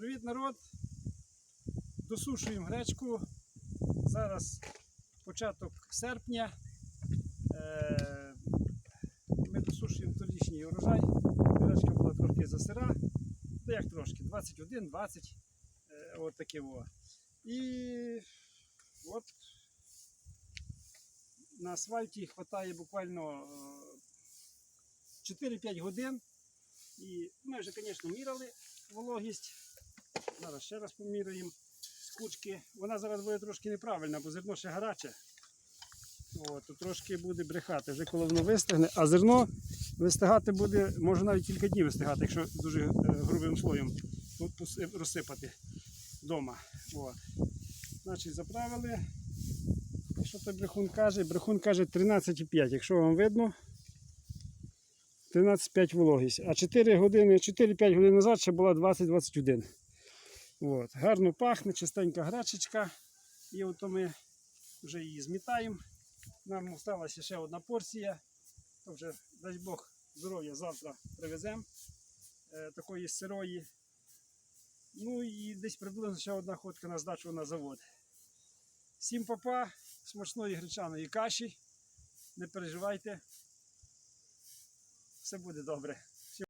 Привіт, народ! Досушуємо гречку. Зараз початок серпня. Е, Ми досушуємо торічній урожай. Гречка була трохи засира. Та як трошки, 21, 20. Е, От таке во. І от на асфальті вистачає буквально е, 4-5 годин. І ми вже, звісно, міряли вологість. Зараз ще раз поміряємо з кучки. Вона зараз буде трошки неправильна, бо зерно ще гаряче. От, то трошки буде брехати, вже коли воно вистигне, а зерно вистигати буде, може навіть кілька днів вистигати, якщо дуже е, грубим слоєм розсипати вдома. От. Значить, заправили. Що той брехун каже? Брехун каже 13,5, якщо вам видно. 13,5 вологість. А 4 години, 4-5 годин назад ще була 20-21. От. Гарно пахне, чистенька гречечка. І от ми вже її змітаємо. Нам залишилася ще одна порція. То вже, дай Бог, здоров'я завтра привеземо е, такої сирої. Ну і десь приблизно ще одна ходка на здачу на завод. Всім папа, смачної гречаної каші. Не переживайте. Все буде добре.